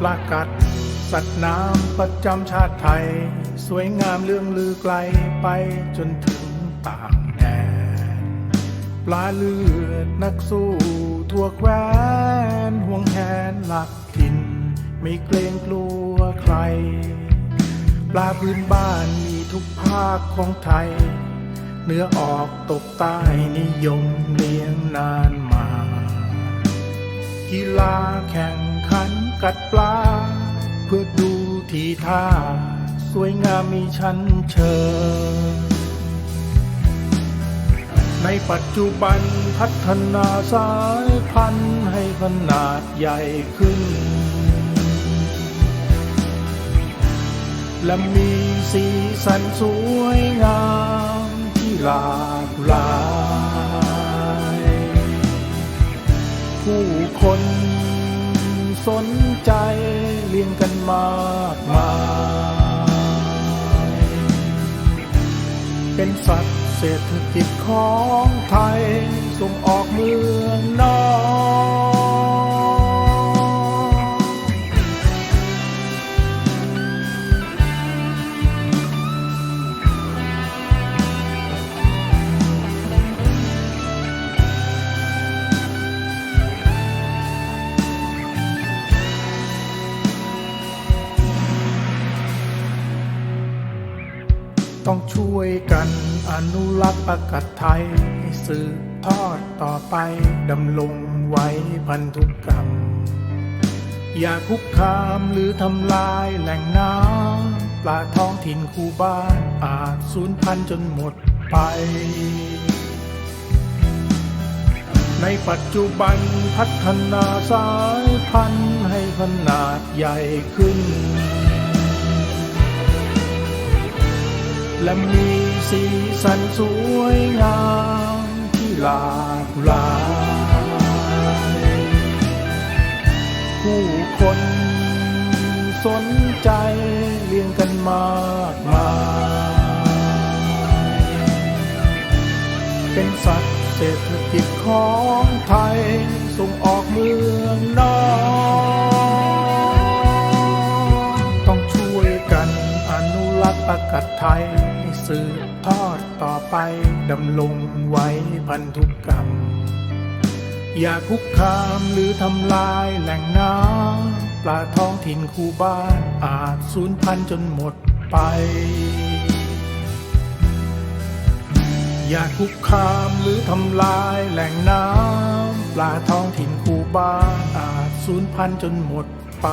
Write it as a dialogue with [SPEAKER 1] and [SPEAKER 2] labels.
[SPEAKER 1] ปลากัด สัตว์น้ำประจำชาติไทย สวยงามเรื่องลือไกลไปจนถึงต่างแดน ปลาเลือดนักสู้ทั่วแคว้นห่วงแหนหลักถิ่น ไม่เกรงกลัวใคร ปลาพื้นบ้านมีทุกภาคของไทย เนื้อออกตกใต้นิยมเลี้ยงนานมา กีฬาแข่ง ขันกัดปลา เพื่อดูทีท่า สวยงามมีชั้นเชิญ ในปัจจุบันพัฒนาสายพันธุ์ให้ขนาดใหญ่ขึ้น และมีสีสันสวยงามที่หลากหลาย ผู้คน สนใจเลี้ยงกันมากมาย เป็นสัตว์เศรษฐกิจของไทย ส่งออกเมืองนอก ต้องช่วยกันอนุรักษ์ประกัศไทย ให้สืบทอดต่อไปดำรงไว้พันธุกรรม อย่าคุกคามหรือทำลายแหล่งน้ำปลาท้องถิ่นคูบ้านอาจสูญพันธุ์จนหมดไป ในปัจจุบันพัฒนาสายพันธุ์ให้ขนาดใหญ่ขึ้น และมีสีสันสวยงามที่หลากหลาย ผู้คนสนใจเลี้ยงกันมากมาย เป็นสัตว์เศรษฐกิจของไทยส่งออกเมืองนอกต้องช่วยกันอนุรักษ์ประกัศไทย สืบทอดต่อไปดำรงไว้พันธุกรรม อย่าคุกคามหรือทำลายแหล่งน้ำปลาท้องถิ่นคูบ้านอาจสูญพันธุ์จนหมดไป อย่าคุกคามหรือทำลายแหล่งน้ำปลาท้องถิ่นคูบ้านอาจสูญพันธุ์จนหมดไป